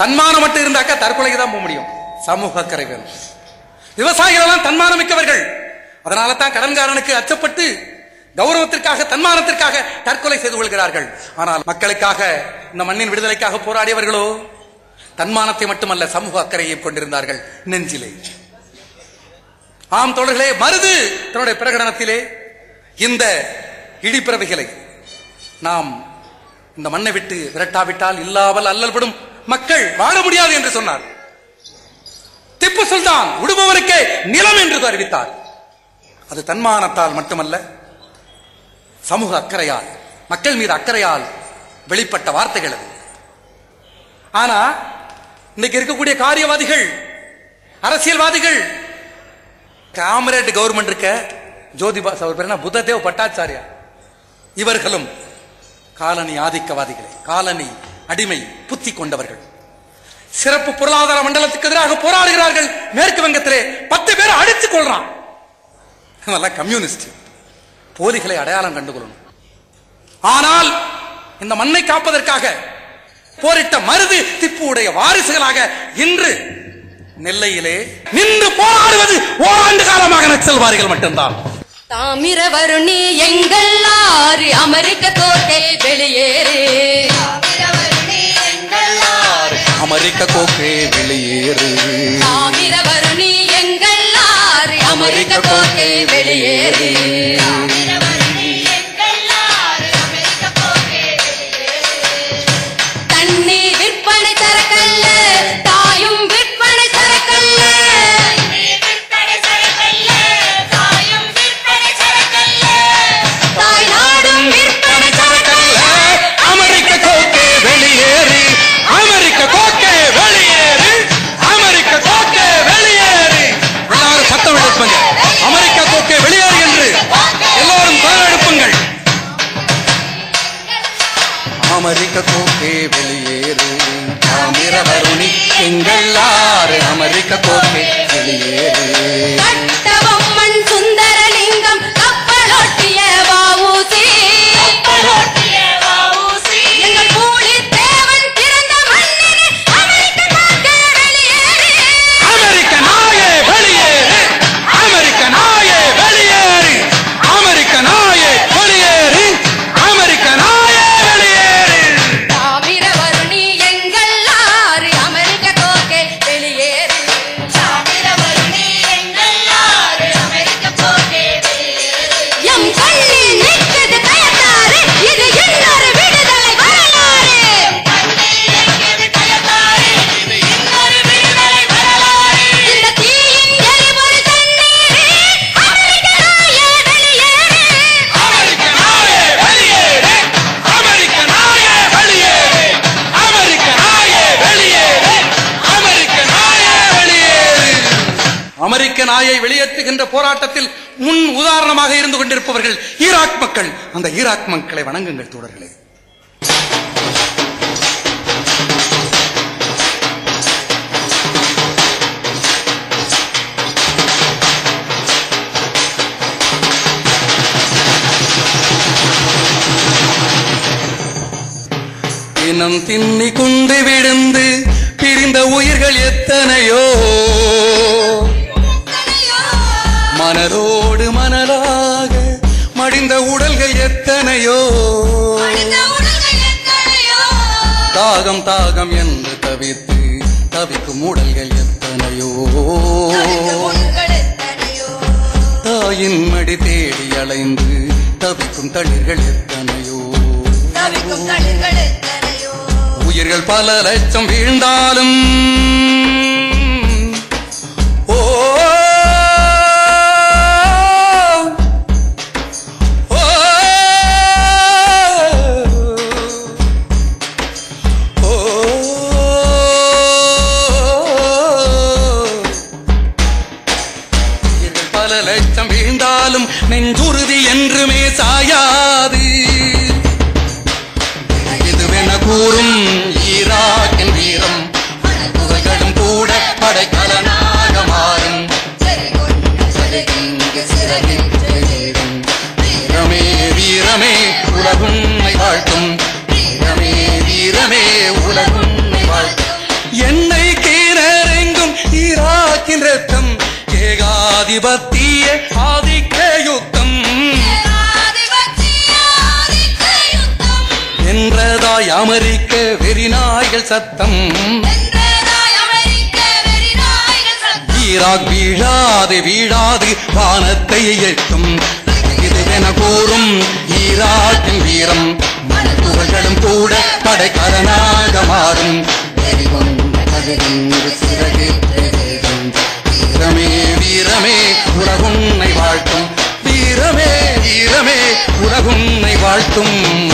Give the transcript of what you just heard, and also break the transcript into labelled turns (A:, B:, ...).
A: தன்மானம் மட்டும் இருந்தாக்கா தற்கொலைக்கு தான் போக முடியும். சமூக அக்கறை வேணும் விவசாயிகள் எல்லாம் தன்மானம் மிக்கவர்கள். அதனால தான் கடன்காரனுக்கு அச்சப்பட்டு கௌரவத்திற்காக தன்மானத்திற்காக தற்கொலை செய்து கொள்கிறார்கள். ஆனால் மக்களுக்காக இந்த மண்ணின் விடுதலைக்காக போராடியவர்களோ தன்மானத்தை மட்டுமல்ல சமூக அக்கறையை கொண்டிருந்தார்கள். நெஞ்சிலே. ஆம் தோழர்களே மருது தன்னுடைய பிரகடனத்திலே இந்த இடிப்பிறவைகளை நாம் இந்த மண்ணை விட்டு விரட்டாவிட்டால் இல்லாமல் அல்லல்படும் மக்கள் வாழ முடியாது என்று சொன்னார். திப்பு சுல்தான் விடுபவருக்கே நிலம் என்று அறிவித்தார் அது தன்மானத்தால் மட்டுமல்ல சமூக அக்கறையால் மக்கள் மீது அக்கறையால் வெளிப்பட்ட வார்த்தைகள் அது. ஆனா இன்னைக்கு இருக்கக்கூடிய காரியவாதிகள் அரசியல்வாதிகள் காமரேட் கவர்மெண்ட் இருக்க ஜோதிபாஸ் அவர் பேர் புத்ததேவ் பட்டாச்சாரியா இவர்களும் காலனி ஆதிக்கவாதிகளே காலனி அடிமை புத்தி கொண்டவர்கள். சிறப்பு பொருளாதார மண்டலத்துக்கு எதிராக போராடுகிறார்கள். மேற்கு வங்கத்திலே பத்து பேர் அடித்துக் கொள்றான் கம்யூனிஸ்ட். போலிகளை அடையாளம் கண்டுகொள்ளணும். ஆனால் இந்த மண்ணை காப்பதற்காக போரிட்ட மருது திப்புவுடைய வாரிசுகளாக இன்று நெல்லையிலே நின்று போராடுவது ஓராண்டு காலமாக நக்சல்வாதிகள் மட்டும்தான்.
B: தாமிரவருணி எங்கள் ஆறு அமெரிக்க தோட்டை வெளியேறு.
A: அமெரிக்க கோக்கே வெளியேறு.
B: தாமிரவருணி எங்கள் அமெரிக்க வெளியேறு.
A: அமெரிக்க கோக்கே வெளியேறு. தாமிரவருணி எங்கள் ஆறு அமரிக்க கோக்கே வெளியேறு.
B: அமெரிக்க
A: நாயை வெளியேற்றுகின்ற போராட்டத்தில் முன் உதாரணமாக இருந்து கொண்டிருப்பவர்கள் ஈராக் மக்கள். அந்த ஈராக் மக்களை வணங்குங்கள் தோழர்களே. இனம் தின்னி குண்டு விழுந்து பிரிந்த உயிர்கள் எத்தனையோ? தாகம் என்று தவித்து தவிக்கும் உடல்கள் எத்தனையோ? தாயின் மடி தேடி அலைந்து தவிக்கும் தளிர்கள் எத்தனையோ? உயிர்கள் பல லட்சம் வீழ்ந்தாலும் சிறகிங்கு சிறகின்றேடும் வீரமே வீரமே உலகுண்மை வாழ்த்தும் வீரமே வீரமே உலகுண்மை வாழ்த்தும் என்னை கீழெங்கும் ஈராக்கின் ஏகாதிபத்திய ஆதிக்க யுத்தம் என்றதாய் அமெரிக்க வெறிநாய்கள் சத்தம் ஈராக் வீழாது வீழாது வானத்தை எட்டும். இதுவென கூறும் ஈராக்கின் வீரம். மனத்துவர்களும் கூட படைக்கரனாக மாறும். வீரமே வீரமே உலகுன்னை வாழ்த்தும். வீரமே வீரமே உலகுன்னை வாழ்த்தும்.